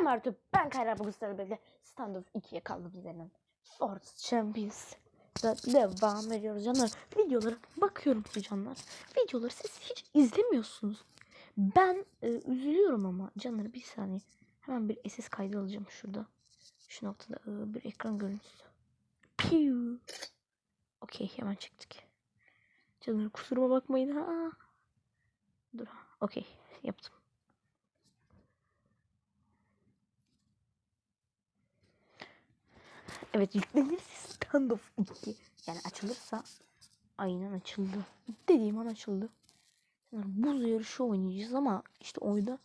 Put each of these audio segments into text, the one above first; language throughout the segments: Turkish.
Selam artık ben Kayra sizlerle birlikte Standoff 2'ye kaldım üzerinden. Force Champions da devam ediyoruz canlar. Videolara bakıyorum size canlar. Videoları siz hiç izlemiyorsunuz. Ben e, üzülüyorum ama canlar bir saniye. Hemen bir SS kaydı alacağım şurada. Şu noktada e, bir ekran görüntüsü. Piu. Okey hemen çıktık. Canlar kusuruma bakmayın ha. Dur. Okey yaptım. Evet yüklenirse standoff 2 yani açılırsa aynen açıldı. Dediğim an açıldı. Yani buz yarışı oynayacağız ama işte oyunda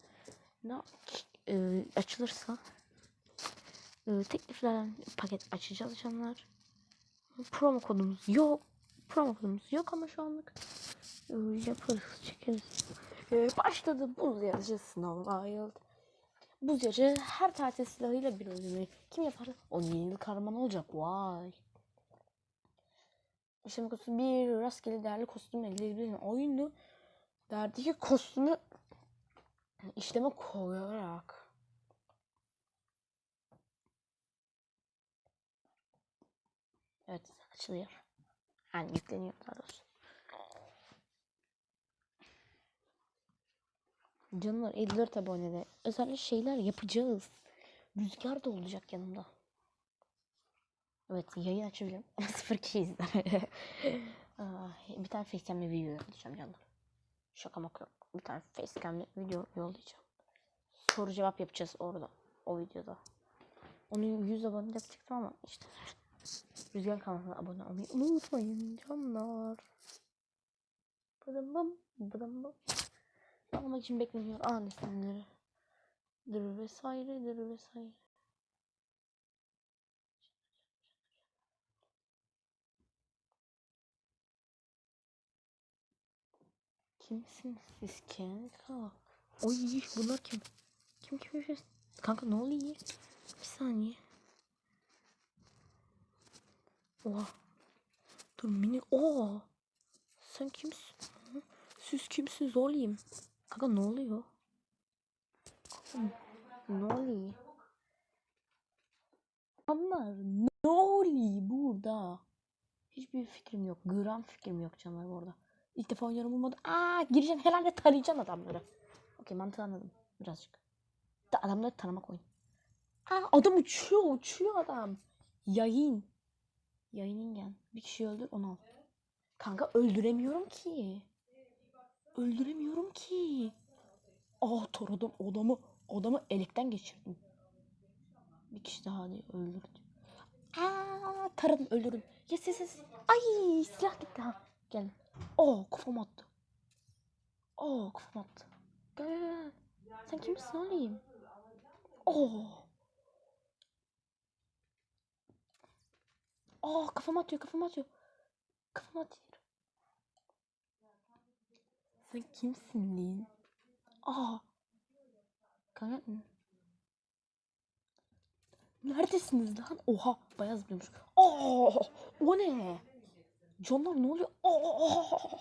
da e, açılırsa e, tekliflerden paket açacağız canlar. Promo kodumuz yok. Promo kodumuz yok ama şu anlık e, yaparız çekeriz. E, başladı buz yarışı Snow Wild. Buz yarışı her tatil silahıyla bir oyunu. Kim yapar? O yeni yıl kahraman olacak. Vay. İşlem kostümü bir rastgele değerli kostüm elde edebilirsin. Oyunu derdeki kostümü işleme koyarak Evet açılıyor. Yani yükleniyor daha doğrusu. Canlar 54 abonede özel şeyler yapacağız. Rüzgar da olacak yanımda. Evet yayın açabilirim. Sıfır kişi izler. Aa, bir tane facecam'li video yollayacağım canlar. Şaka maka yok. Bir tane facecam'li video yollayacağım. Soru cevap yapacağız orada. O videoda. Onu 100 abone yapacaktım ama işte. Rüzgar kanalına abone olmayı unutmayın canlar. Bıdım bım bıdım bım. Almak için bekleniyor an isimleri. Dır vesaire dır vesaire. Kimsiniz siz kanka? Oy bunlar kim? Kim kim kim? Kanka ne oluyor? Bir saniye. Oha. Dur mini. Oo. Sen kimsin? Siz kimsiniz olayım? Kanka ne oluyor? Kanka, ne oluyor? Adamlar ne oluyor burada? Hiçbir fikrim yok. Gram fikrim yok canlar bu arada. İlk defa oynuyorum bulmadım. Aa gireceğim herhalde tanıyacağım adamları. Okey mantığı anladım birazcık. Da adamları tanımak oyun. Aa adam uçuyor uçuyor adam. Yayın. Yayının gel. Bir kişi öldür onu al. Kanka öldüremiyorum ki. Öldüremiyorum ki. Aa taradım adamı. Adamı elekten geçirdim. Bir kişi daha diye öldürdü. Aa taradım öldürdüm. Yes yes yes. Ay silah gitti ha. Gel. Oo kafam attı. Oo kafam attı. Gel gel gel. Sen kimsin olayım? Oo. Aa kafam atıyor kafam atıyor. Kafam atıyor. Sen kimsin lan? Aa. Kanka. Neredesiniz lan? Oha bayağı zıplıyormuş. Aa, o ne? Canlar ne oluyor? Aa!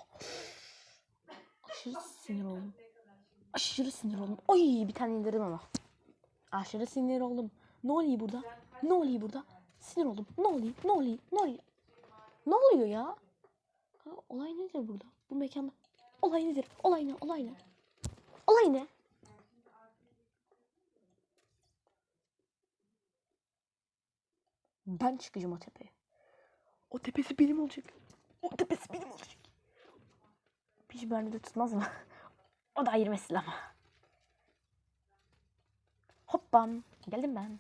Aşırı sinir oldum. Aşırı sinir oldum. Oy bir tane indirdim ama. Aşırı sinir oldum. Ne oluyor burada? Ne oluyor burada? Sinir oldum. Ne oluyor? Ne oluyor? Ne oluyor? Ne oluyor ya? Olay nedir burada? Bu mekanda. Olay nedir? Olay ne? Olay ne? Olay ne? Ben çıkacağım o tepeye. O tepesi benim olacak. O tepesi benim olacak. Hiç bende de tutmaz mı? o da mesele ama. Hoppam. Geldim ben.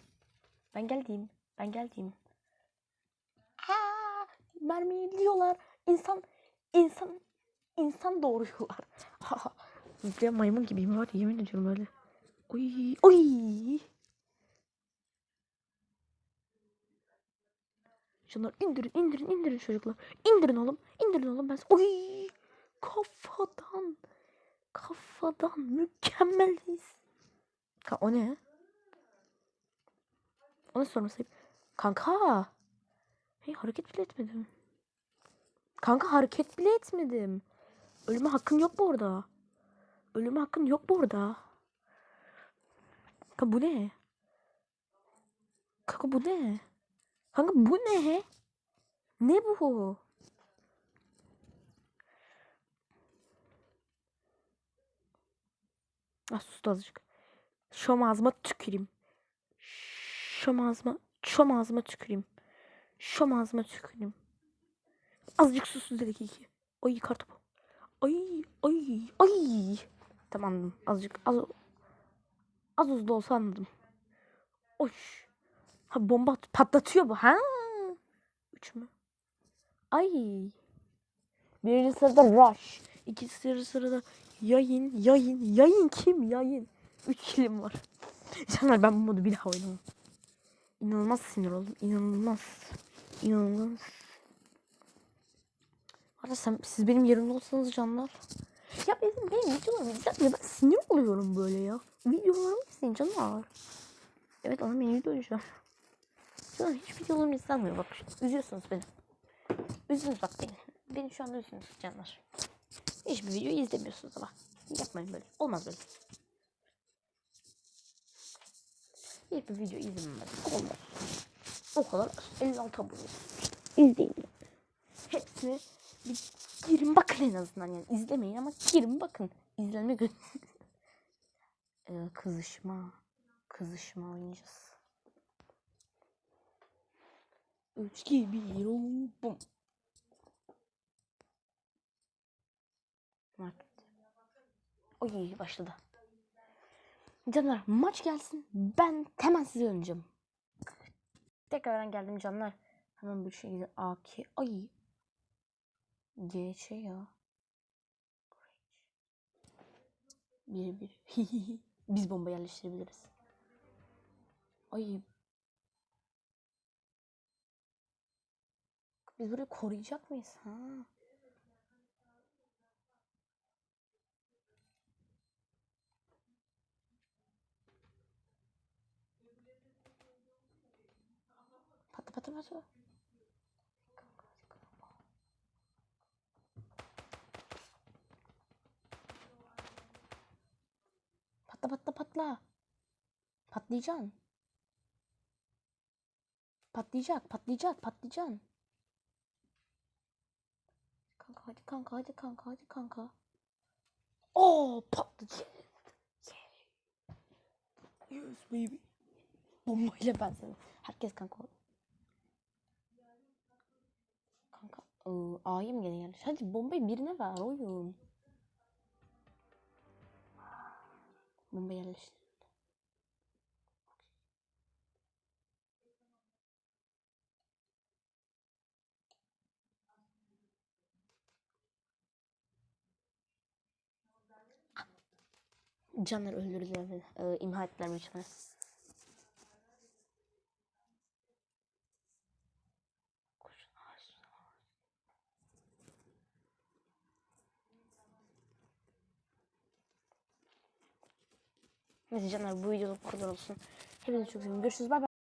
Ben geldim. Ben geldim. Aa, mermiyi diyorlar. İnsan, insan, insan doğuruyorlar. Zıplayan maymun gibiyim var yemin ediyorum öyle. Oy, oy. Şunları indirin, indirin, indirin çocuklar. İndirin oğlum, indirin oğlum ben. Oy, kafadan, kafadan mükemmeliz. Ka o ne? O ne sormasayım? Kanka. Hey hareket bile etmedim. Kanka hareket bile etmedim. Ölüme hakkın yok bu arada. Ölüme hakkın yok bu arada. Kanka bu ne? Kanka bu ne? Kanka bu ne? Ne bu? Ah sus azıcık. Şom ağzıma tüküreyim. Şom ağzıma, şom ağzıma tüküreyim. Şom ağzıma tüküreyim. Azıcık susuz dedik iki. Ay kartopu. Ay ay ay. Tamam. Azıcık az az uzun olsa anladım. Oy. Ha bomba at- patlatıyor bu. Ha. Üç mü? Ay. Birinci sırada Rush. İkinci sırada yayın, yayın, yayın kim? Yayın. Üç kilim var. Canlar ben bu modu bir daha oynamam. İnanılmaz sinir oldum. İnanılmaz. İnanılmaz. Arada sen, siz benim yerimde olsanız canlar. Ya benim, benim videolarımı izlenmiyor. Ben sinir oluyorum böyle ya. Videolarımı izleyin canlar. Evet ona beni video oynayacağım. Canlar hiç videolarım izlenmiyor. Bak üzüyorsunuz beni. Üzünüz bak beni. Beni şu anda üzüyorsunuz canlar. Hiçbir video izlemiyorsunuz ama. Yapmayın böyle. Olmaz böyle. Hiçbir video izlememek olmaz. O kadar 56 abone. İzleyin. Hepsini bir girin bakın en azından yani. izlemeyin ama girin bakın. İzlenme gö ee, kızışma. Kızışma oynayacağız. 3 2 1 bum. Oy başladı. Canlar maç gelsin. Ben hemen size döneceğim. Tekrardan geldim canlar. Hemen bir şekilde AK. Ay. Ya. Bir bir. Biz bomba yerleştirebiliriz. Ay. Biz burayı koruyacak mıyız? Ha. Patla patla patla. Patla patla patla. Patlayacaksın. Patlayacak, patlayacak, patlayacaksın. Kanka hadi kanka hadi kanka hadi kanka. Oo patladı. Yes baby. Bombayla ben seni. Herkes kanka ol. Kanka ıı, A'ya mı gene gelmiş? Hadi bombayı birine ver oyun. Bomba yerleştir. Canlar öldürdüler beni. Ee, imha ettiler büyük ihtimalle. Neyse canlar bu videoluk bu kadar olsun. Hepinize çok seviyorum. Görüşürüz. Bay bay.